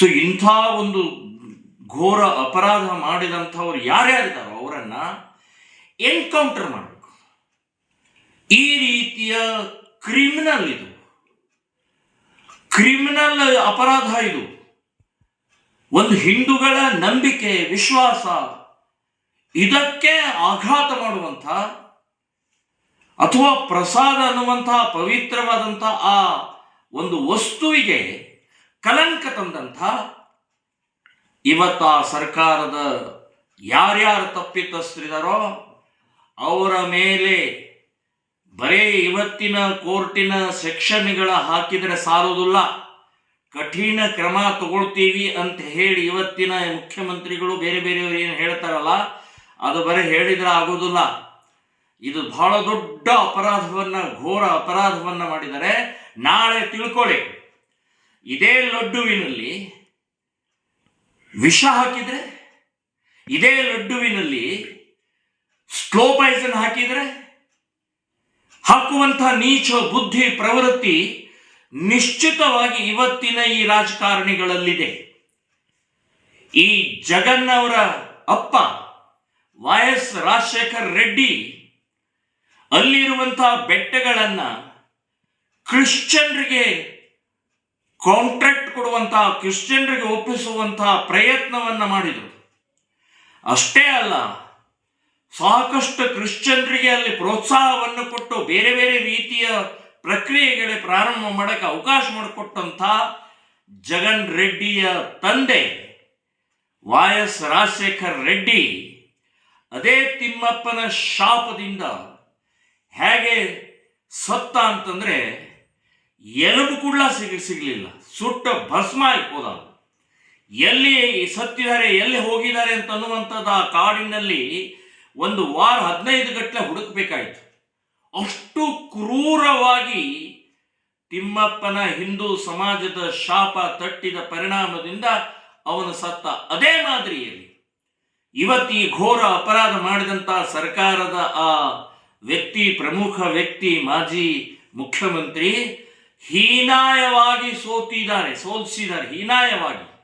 So ಇಂಥ ಒಂದು ಘೋರ ಅಪರಾಧ ಮಾಡಿದಂಥವ್ರು ಯಾರ್ಯಾರಿದ್ದಾರೋ ಅವರನ್ನ ಎನ್ಕೌಂಟರ್ ಮಾಡಬೇಕು. ಈ ರೀತಿಯ ಕ್ರಿಮಿನಲ್ ಇದು. ಕ್ರಿಮಿನಲ್ ಅಪರಾಧ ಇದು. ಒಂದು ಹಿಂದೂಗಳ ನಂಬಿಕೆ, ವಿಶ್ವಾಸ, ಇದಕ್ಕೆ ಆಘಾತ ಮಾಡುವಂಥ ಅಥವಾ ಪ್ರಸಾದ ಅನ್ನುವಂತಹ ಪವಿತ್ರವಾದಂಥ ಆ ಒಂದು ವಸ್ತುವಿಗೆ ಕಲಂಕ ತಂದಂಥ ಇವತ್ತು ಆ ಸರ್ಕಾರದ ಯಾರ್ಯಾರು ತಪ್ಪಿತಸ್ಥರಿದಾರೋ ಅವರ ಮೇಲೆ ಬರೇ ಇವತ್ತಿನ ಕೋರ್ಟಿನ ಸೆಕ್ಷನ್ಗಳ ಹಾಕಿದರೆ ಸಾಲೋದಿಲ್ಲ ಕಠಿಣ ಕ್ರಮ ತಗೊಳ್ತೀವಿ ಅಂತ ಹೇಳಿ ಇವತ್ತಿನ ಮುಖ್ಯಮಂತ್ರಿಗಳು ಬೇರೆ ಬೇರೆಯವರು ಏನು ಹೇಳ್ತಾರಲ್ಲ, ಅದು ಬರೀ ಹೇಳಿದ್ರೆ ಆಗೋದಿಲ್ಲ ಇದು ಬಹಳ ದೊಡ್ಡ ಅಪರಾಧವನ್ನ, ಘೋರ ಅಪರಾಧವನ್ನ ಮಾಡಿದರೆ ನಾಳೆ ತಿಳ್ಕೊಳ್ಳಿ. ಇದೇ ಲಡ್ಡುವಿನಲ್ಲಿ ವಿಷ ಹಾಕಿದ್ರೆ, ಇದೇ ಲಡ್ಡುವಿನಲ್ಲಿ ಸ್ಲೋ ಪಾಯ್ಸನ್ ಹಾಕಿದ್ರೆ ಹಾಕುವಂತಹ ನೀಚ ಬುದ್ಧಿ ಪ್ರವೃತ್ತಿ ನಿಶ್ಚಿತವಾಗಿ ಇವತ್ತಿನ ಈ ರಾಜಕಾರಣಿಗಳಲ್ಲಿದೆ. ಈ ಜಗನ್ನವರ ಅಪ್ಪ ವೈ ಎಸ್ ರಾಜಶೇಖರ್ ರೆಡ್ಡಿ ಅಲ್ಲಿರುವಂತಹ ಬೆಟ್ಟಗಳನ್ನು ಕ್ರಿಶ್ಚಿಯನ್ರಿಗೆ ಕಾಂಟ್ರಾಕ್ಟ್ ಕೊಡುವಂತಹ ಕ್ರಿಶ್ಚಿಯನ್ರಿಗೆ ಒಪ್ಪಿಸುವಂತಹ ಪ್ರಯತ್ನವನ್ನ ಮಾಡಿದರು. ಅಷ್ಟೇ ಅಲ್ಲ, ಸಾಕಷ್ಟು ಕ್ರಿಶ್ಚಿಯನ್ರಿಗೆ ಅಲ್ಲಿ ಪ್ರೋತ್ಸಾಹವನ್ನು ಕೊಟ್ಟು ಬೇರೆ ಬೇರೆ ರೀತಿಯ ಪ್ರಕ್ರಿಯೆಗಳಿಗೆ ಪ್ರಾರಂಭ ಮಾಡಕ್ಕೆ ಅವಕಾಶ ಮಾಡಿಕೊಟ್ಟಂಥ ಜಗನ್ ರೆಡ್ಡಿಯ ತಂದೆ ವಾಯ್ ಎಸ್ ರಾಜಶೇಖರ್ ರೆಡ್ಡಿ ಅದೇ ತಿಮ್ಮಪ್ಪನ ಶಾಪದಿಂದ ಹೇಗೆ ಸತ್ತ ಅಂತಂದ್ರೆ ಎಲುಬು ಕೂಡ ಸಿಗ, ಸಿಗಲಿಲ್ಲ. ಸುಟ್ಟ ಭಸ್ಮ ಹೋದ ಎಲ್ಲಿ ಸತ್ತಿದ್ದಾರೆ, ಎಲ್ಲಿ ಹೋಗಿದ್ದಾರೆ ಅಂತ ಅನ್ನುವಂಥದ್ದು ಆ ಕಾಡಿನಲ್ಲಿ ಒಂದು ವಾರ ಹದಿನೈದು ಗಟ್ಟಲೆ ಹುಡುಕಬೇಕಾಯಿತು. ಅಷ್ಟು ಕ್ರೂರವಾಗಿ ತಿಮ್ಮಪ್ಪನ ಹಿಂದೂ ಸಮಾಜದ ಶಾಪ ತಟ್ಟಿದ ಪರಿಣಾಮದಿಂದ ಅವನು ಸತ್ತ ಅದೇ ಮಾದರಿಯಲ್ಲಿ. ಇವತ್ತು ಈ ಘೋರ ಅಪರಾಧ ಮಾಡಿದಂಥ ಸರ್ಕಾರದ ಆ ವ್ಯಕ್ತಿ, ಪ್ರಮುಖ ವ್ಯಕ್ತಿ, ಮಾಜಿ ಮುಖ್ಯಮಂತ್ರಿ ಹೀನಾಯವಾಗಿ ಸೋತಿದ್ದಾರೆ ಸೋಲಿಸಿದ್ದಾರೆ ಹೀನಾಯವಾಗಿ.